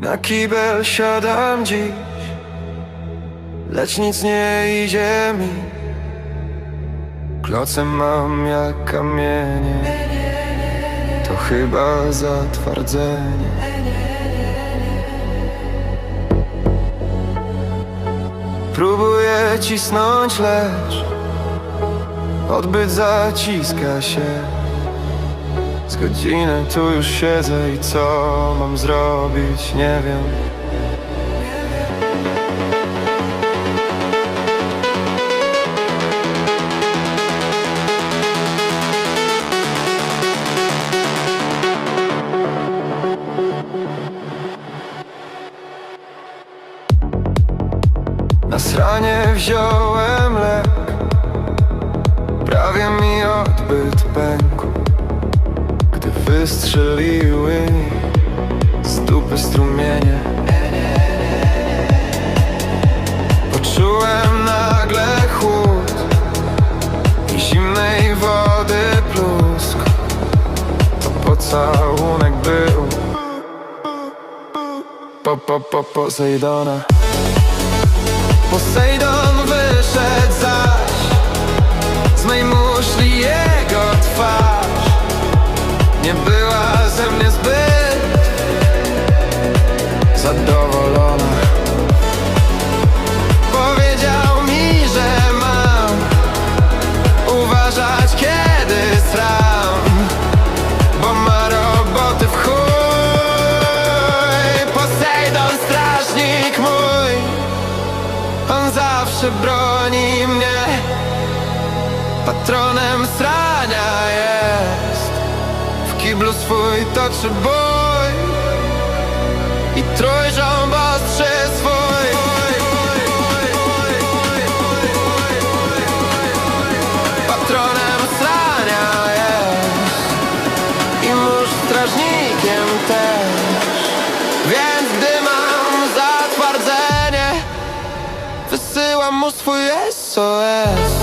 Na kibel siadam dziś Lecz nic nie idzie mi. Klocem mam jak kamienie To chyba zatwardzenie. Próbuję cisnąć, lecz Odbyt zaciska się Z godziny tu już siedzę i co mam zrobić, nie wiem. Na sranie wziąłem lek Prawie mi odbyt pękł wystrzeliły z dupy strumienie. Poczułem nagle chłód I zimnej wody plusk. To pocałunek był. Po, po, po, Posejdona Posejdon wyszedł Nie była ze mnie zbyt Zadowolona. Powiedział mi, że mam Uważać kiedy sram Bo ma roboty w chuj. Posejdon strażnik mój on zawsze broni mnie. Patronem srania jest Kiblu swój toczy bój? I trójrząb ostrzy swój. Patronem srania jest I mórz strażnikiem też. Więc gdy mam zatwardzenie Wysyłam mu swój SOS